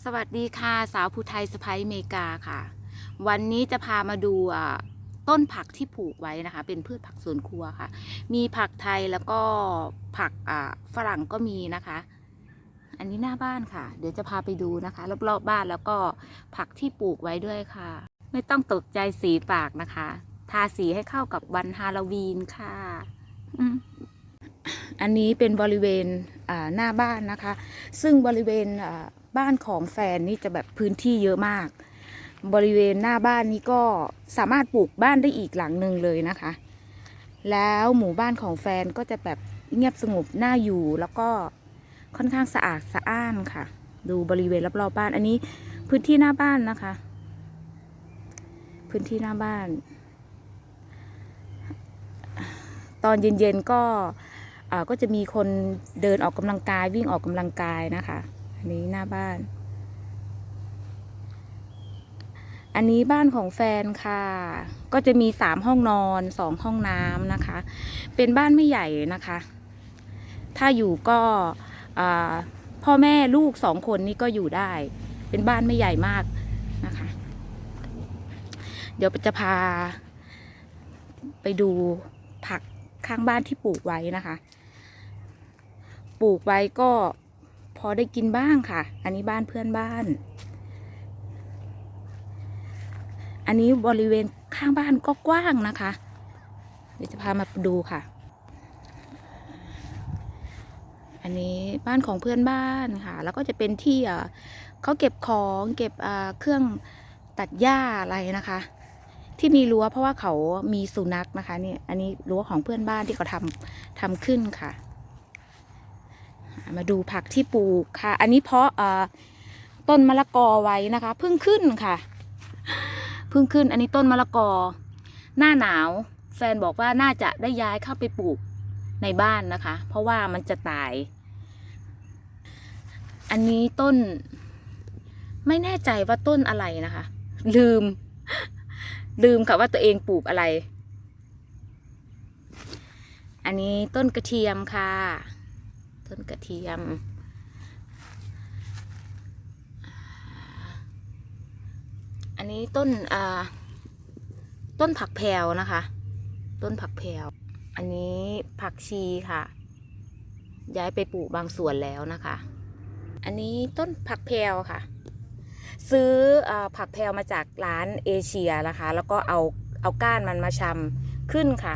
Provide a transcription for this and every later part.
สวัสดีค่ะสาวภูไทยสไปเมกาค่ะ วันนี้จะพามาดูต้นผักที่ปลูกไว้นะคะ เป็นพืชผักสวนครัวค่ะ มีผักไทยแล้วก็ผักฝรั่งก็มีนะคะ อันนี้หน้าบ้านค่ะ เดี๋ยวจะพาไปดูนะคะรอบๆบ้านแล้วก็ผักที่ปลูกไว้ด้วยค่ะ ไม่ต้องตกใจสีปากนะคะ ทาสีให้เข้ากับวันฮาโลวีนค่ะอันนี้เป็นบริเวณหน้าบ้านนะคะ ซึ่งบริเวณ บ้านของแฟนนี่จะแบบพื้นที่เยอะมาก บริเวณหน้าบ้านนี้ก็สามารถปลูกบ้านได้อีกหลังหนึ่งเลยนะคะ แล้วหมู่บ้านของแฟนก็จะแบบเงียบสงบน่าอยู่แล้วก็ค่อนข้างสะอาดสะอ้านค่ะ ดูบริเวณรอบๆบ้าน อันนี้พื้นที่หน้าบ้านนะคะ พื้นที่หน้าบ้าน ตอนเย็นๆก็ก็จะมีคนเดินออกกำลังกายวิ่งออกกำลังกายนะคะ อันนี้หน้าบ้าน อันนี้บ้านของแฟนค่ะ ก็จะมีสามห้องนอนสองห้องน้ำนะคะ เป็นบ้านไม่ใหญ่นะคะ ถ้าอยู่ก็พ่อแม่ลูกสองคนนี่ก็อยู่ได้ เป็นบ้านไม่ใหญ่มากนะคะ เดี๋ยวจะพาไปดูผักข้างบ้านที่ปลูกไว้นะคะ ปลูกไว้ก็ อได้กินบ้างค่ะ อันนี้บ้านเพื่อนบ้าน อันนี้บริเวณข้างบ้านก็กว้างนะคะ เดี๋ยวจะพามาดูค่ะ อันนี้บ้านของเพื่อนบ้านค่ะ แล้วก็จะเป็นที่เขาเก็บของเก็บเครื่องตัดหญ้าอะไรนะคะที่มีรั้วเพราะว่าเขามีสุนัขนะคะเนี่ย อันนี้รั้วของเพื่อนบ้านที่เขาทำทำขึ้นค่ะ มาดูผักที่ปลูกค่ะ อันนี้เพราะเอ่อต้นมะละกอไว้นะคะเพิ่งขึ้นค่ะเพิ่งขึ้นอันนี้ต้นมะละกอ หน้าหนาว แฟนบอกว่าน่าจะได้ย้ายเข้าไปปลูกในบ้านนะคะ เพราะว่ามันจะตาย อันนี้ต้น ไม่แน่ใจว่าต้นอะไรนะคะ ลืม ลืมค่ะว่าตัวเองปลูกอะไร อันนี้ต้นกระเทียมค่ะ ต้นกระเทียม อันนี้ต้นอ่าต้นผักแพรวนะคะ ต้นผักแพรวอันนี้ผักชีค่ะ ย้ายไปปลูกบางส่วนแล้วนะคะ อันนี้ต้นผักแพรวค่ะ ซื้ออผักแพรวมาจากร้านเอเชียนะคะ แล้วก็เอาเอาก้านมันมาชำขึ้นค่ะ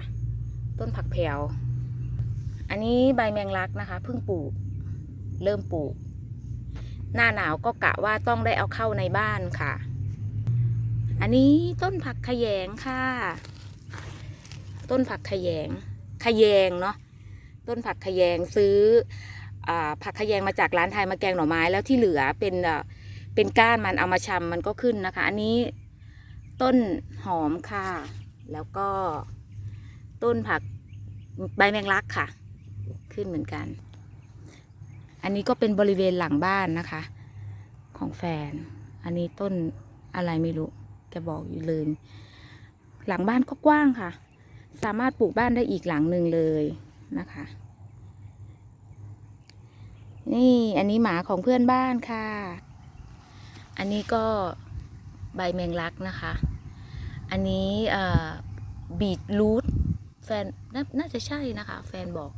ต้นผักแพรว อันนี้ใบแมงลักนะคะเพิ่งปลูก เริ่มปลูก หน้าหนาวก็กะว่าต้องได้เอาเข้าในบ้านค่ะ อันนี้ต้นผักขยงค่ะ ต้นผักขยงขยงเนาะต้นผักขยงซื้ออผักขยงมาจากร้านไทยมาแกงหน่อไม้แล้วที่เหลือเป็นเป็นก้านมันเอามาชำมันก็ขึ้นนะคะ อันนี้ต้นหอมค่ะ แล้วก็ต้นผักใบแมงลักค่ะ ขึ้นเหมือนกัน อันนี้ก็เป็นบริเวณหลังบ้านนะคะ ของแฟน อันนี้ต้นอะไรไม่รู้แกบอกอยู่เลย หลังบ้านก็กว้างค่ะ สามารถปลูกบ้านได้อีกหลังหนึ่งเลยนะคะ นี่อันนี้หมาของเพื่อนบ้านค่ะ อันนี้ก็ใบแมงลักนะคะ อันนี้บีทรูทแฟนน,น่าจะใช่นะคะ แฟนบอก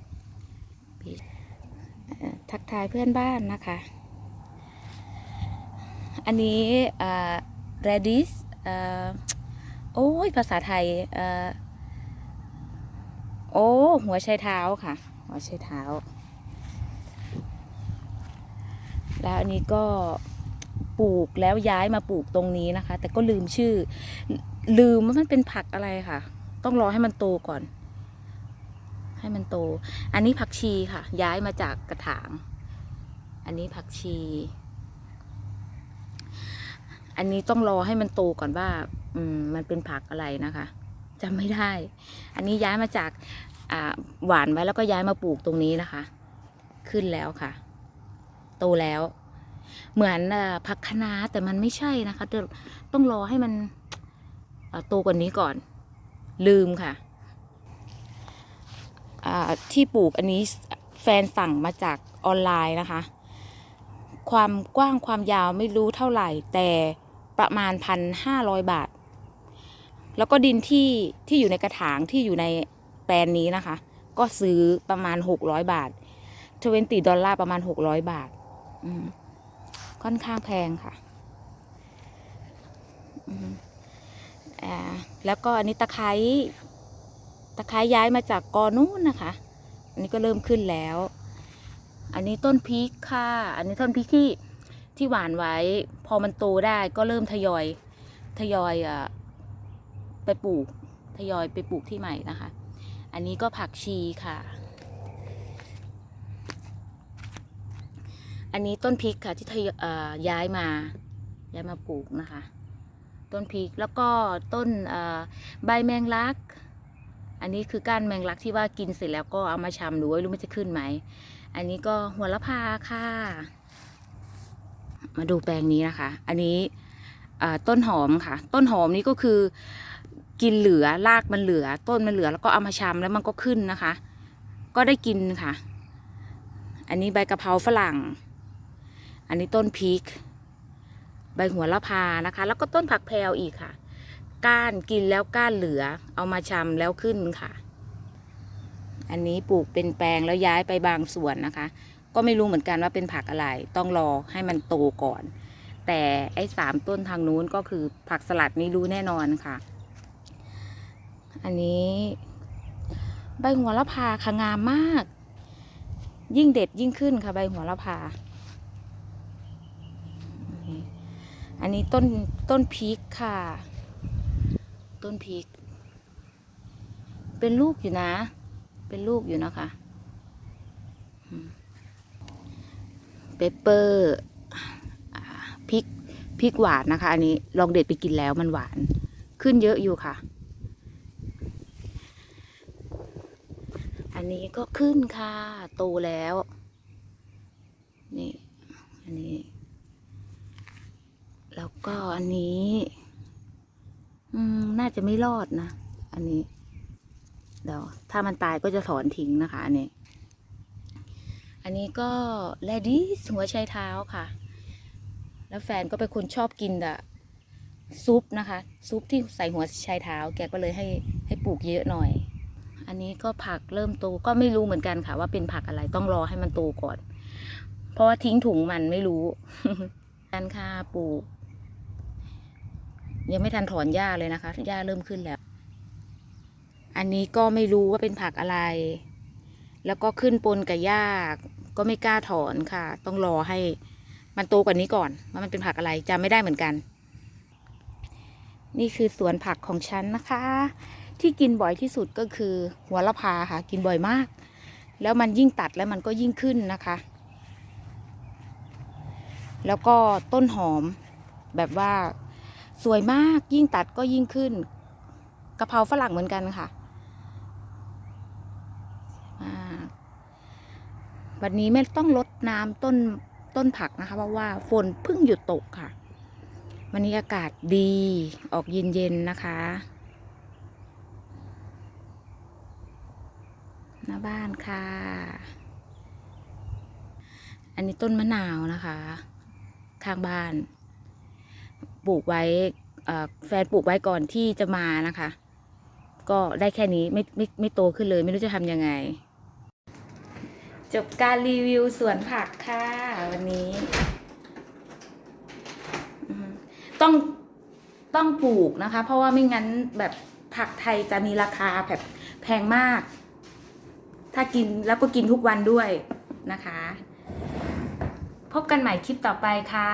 ทักทายเพื่อนบ้านนะคะ อันนี้เอ่อ radish เอ่อโอ้ยภาษาไทยอโอ้หัวไชเท้าค่ะ หัวไชเท้า แล้วอันนี้ก็ปลูกแล้วย้ายมาปลูกตรงนี้นะคะ แต่ก็ลืมชื่อ ลืมว่ามันเป็นผักอะไรค่ะ ต้องรอให้มันโตก่อน ให้มันโต อันนี้ผักชีค่ะ ย้ายมาจากกระถาง อันนี้ผักชี อันนี้ต้องรอให้มันโตก่อนว่า อืม มันเป็นผักอะไรนะคะจำไม่ได้ อันนี้ย้ายมาจากอ่าหวานไว้แล้วก็ย้ายมาปลูกตรงนี้นะคะ ขึ้นแล้วค่ะ โตแล้ว เหมือนอผักคะน้าแต่มันไม่ใช่นะคะต้องรอให้มันโตกว่านี้ก่อน ลืมค่ะ ที่ปลูกอันนี้แฟนสั่งมาจากออนไลน์นะคะ ความกว้างความยาวไม่รู้เท่าไหร่ แต่ประมาณพันห้าร้อยบาท แล้วก็ดินที่ที่อยู่ในกระถางที่อยู่ในแปลนนี้นะคะ ก็ซื้อประมาณหกร้อยบาททเวนตีดอลลาร์ประมาณหกร้อยบาท ค่อนข้างแพงค่ะแล้วก็อันนี้ตะไคร้ ตะไคร้ย้ายมาจากกอนู้นนะคะ อันนี้ก็เริ่มขึ้นแล้ว อันนี้ต้นพริกค่ะ อันนี้ต้นพริกที่ที่หวานไว้ พอมันโตได้ก็เริ่มทยอยทยอยอะไปปลูกทยอยไปปลูกที่ใหม่นะคะ อันนี้ก็ผักชีค่ะ อันนี้ต้นพริกค่ะที่ทยอยย้ายมาย้ายมาปลูกนะคะ ต้นพริกแล้วก็ต้นใบแมงลัก อันนี้คือก้านแมงลักที่ว่ากินเสร็จแล้วก็เอามาชำดูว่ารู้มันจะขึ้นไหม อันนี้ก็หัวละพาค่ะ มาดูแปลงนี้นะคะ อันนี้ต้นหอมค่ะ ต้นหอมนี้ก็คือกินเหลือรากมันเหลือ ต้นมันเหลือแล้วก็เอามาชำแล้วมันก็ขึ้นนะคะ ก็ได้กินค่ะ อันนี้ใบกะเพราฝรั่ง อันนี้ต้นพริก ใบหัวละพานะคะ แล้วก็ต้นผักแพรวอีกค่ะ ก้านกินแล้วก้านเหลือ เอามาชำแล้วขึ้นค่ะ อันนี้ปลูกเป็นแปลงแล้วย้ายไปบางส่วนนะคะ ก็ไม่รู้เหมือนกันว่าเป็นผักอะไร ต้องรอให้มันโตก่อน แต่ไอ้สามต้นทางนู้นก็คือผักสลัดนี้รู้แน่นอนค่ะ อันนี้ใบหัวละพาค่ะงามมาก ยิ่งเด็ดยิ่งขึ้นค่ะใบหัวละพาอันนี้ต้นต้นพริกค่ะ ต้นพริก เป็นลูกอยู่นะ เป็นลูกอยู่นะคะเปปเปอร์พริกพริกหวานนะคะ อันนี้ลองเด็ดไปกินแล้วมันหวาน ขึ้นเยอะอยู่ค่ะ อันนี้ก็ขึ้นค่ะ โตแล้ว นี่ อันนี้ แล้วก็อันนี้ จะไม่รอดนะ อันนี้ เดี๋ยว ถ้ามันตายก็จะถอนทิ้งนะคะอันนี้ อันนี้ก็แลดี้หัวไชเท้าค่ะ แล้วแฟนก็เป็นคนชอบกินอะซุปนะคะ ซุปที่ใส่หัวไชเท้า แกก็เลยให้ให้ปลูกเยอะหน่อย อันนี้ก็ผักเริ่มโตก็ไม่รู้เหมือนกันค่ะ ว่าเป็นผักอะไรต้องรอให้มันโตก่อน เพราะว่าทิ้งถุงมันไม่รู้กันค่ะปลูก ยังไม่ทันถอนหญ้าเลยนะคะหญ้าเริ่มขึ้นแล้ว อันนี้ก็ไม่รู้ว่าเป็นผักอะไร แล้วก็ขึ้นปนกับหญ้าก็ไม่กล้าถอนค่ะ ต้องรอให้มันโตกว่านี้ก่อนว่ามันเป็นผักอะไรจำไม่ได้เหมือนกัน นี่คือสวนผักของฉันนะคะ ที่กินบ่อยที่สุดก็คือหัวละพาค่ะ กินบ่อยมาก แล้วมันยิ่งตัดแล้วมันก็ยิ่งขึ้นนะคะ แล้วก็ต้นหอมแบบว่า สวยมากยิ่งตัดก็ยิ่งขึ้นกะเพราฝรั่งเหมือนกันค่ะวยมากวันนี้ไม่ต้องลดน้ำต้นต้นผักนะคะ เพราะว่าฝนเพิ่งหยุดตกค่ะ วันนี้อากาศดีออกเย็นๆนะคะหน้าบ้านค่ะ อันนี้ต้นมะนาวนะคะ ข้างบ้าน ปลูกไว้แฟนปลูกไว้ก่อนที่จะมานะคะ ก็ได้แค่นี้ไม่ไม่ไม่โตขึ้นเลย ไม่รู้จะทำยังไง จบการรีวิวสวนผักค่ะ วันนี้ ต้องต้องปลูกนะคะ เพราะว่าไม่งั้นแบบผักไทยจะมีราคาแบบแพงมาก ถ้ากินแล้วก็กินทุกวันด้วยนะคะ บกันใหม่คลิปต่อไปค่ะ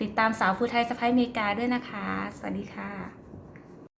ติดตามสาวฟูไทยสะพ้ายเมกาด้วยนะคะ สวัสดีค่ะ